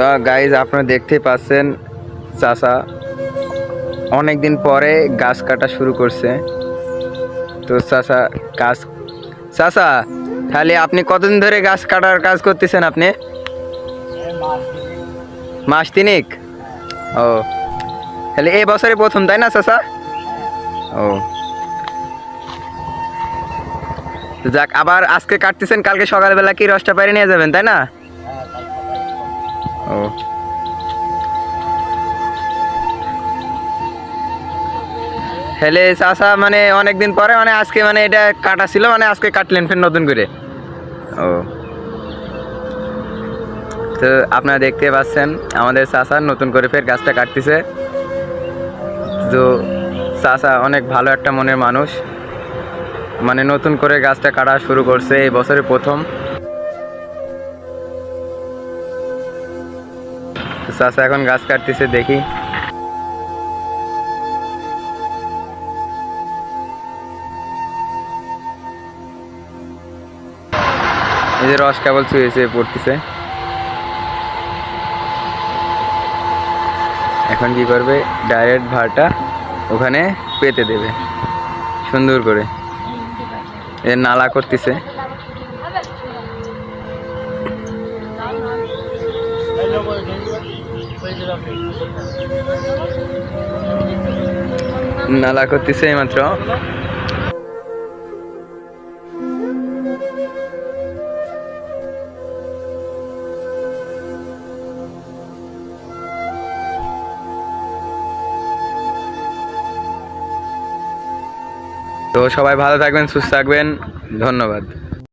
তো গাইজ আপনারা দেখতে পাচ্ছেন চাষা অনেক দিন পরে গাছ কাটা শুরু করছে। তো চাষা গাছ চাষা তাহলে আপনি কতদিন ধরে গাছ কাটার কাজ করতেছেন আপনি? মাস তিনিক। ও, তাহলে এই বছরে প্রথম, তাই না চাষা ও। যাক, আবার আজকে কাটতেছেন, কালকে সকালবেলা কি রসটা পাইরে নিয়ে যাবেন, তাই না? ও। হেলে চাষা মানে অনেকদিন পরে মানে আজকে মানে এটা কাটা ছিল মানে আজকে কাটলেন ফের নতুন করে। ও। তো আপনারা দেখতে পাচ্ছেন, আমাদের চাষা নতুন করে ফের গাছটা কাটতেছে। তো চাষা অনেক ভালো একটা মনের মানুষ। মানে নতুন করে গাছটা কাটা শুরু করছে, এই বছরের প্রথম। তো চাষা এখন গাছ কাটতেছে, দেখি। এই যে রস কেবল চুয়েছে পড়তেছে। এখন কি করবে? ডাইরেক্ট ভাড়টা ওখানে পেতে দেবে। সুন্দর করে। এ নালা করতেছে। নালা করতেছে মাত্র। তো সবাই ভালো থাকবেন সুস্থ থাকবেন। ধন্যবাদ।